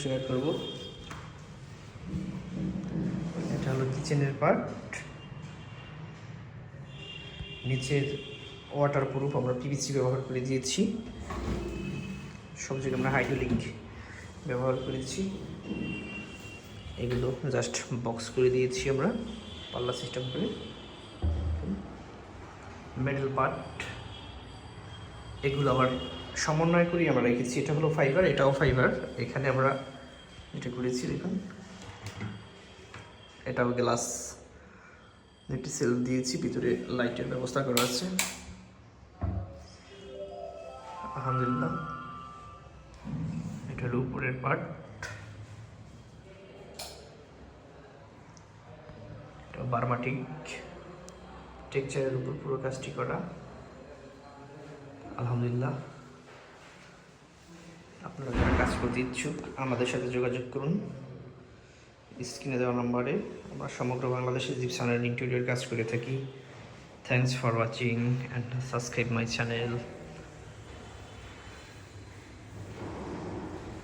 Share করব। এটা হলো কিচেনের পার্ট নিচের ওয়াটার প্রুফ আমরা পিভিসি ব্যবহার করে দিয়েছি। সব জায়গায় আমরা হাইড্রোলিক ব্যবহার করেছি। এগুলো জাস্ট বক্স করে দিয়েছি আমরা পাল্লা সিস্টেম করে। মেডেল পার্ট এগুলো আবার সমন্বয় করি আমরা রেখেছি। এটা হলো ফাইবার এটাও ফাইবার এখানে আমরা এটা করেছি, দেখুন। এটাও গ্লাস একটি সেল দিয়েছি, ভিতরে লাইটের ব্যবস্থা করা আছে। আলহামদুলিল্লাহ। এটা হলো উপরের পার্ট এটা বার্মাটিক টেক্সচারের উপর পুরো কাজটি করা। আলহামদুলিল্লাহ। আপনারা যারা কাজ করতে ইচ্ছুক, আমাদের সাথে যোগাযোগ করুন। স্ক্রিনে দেওয়া নম্বরে আমরা সমগ্র বাংলাদেশে জিপসানের ইন্টেরিয়র কাজ করে থাকি। Thanks for watching and subscribe my channel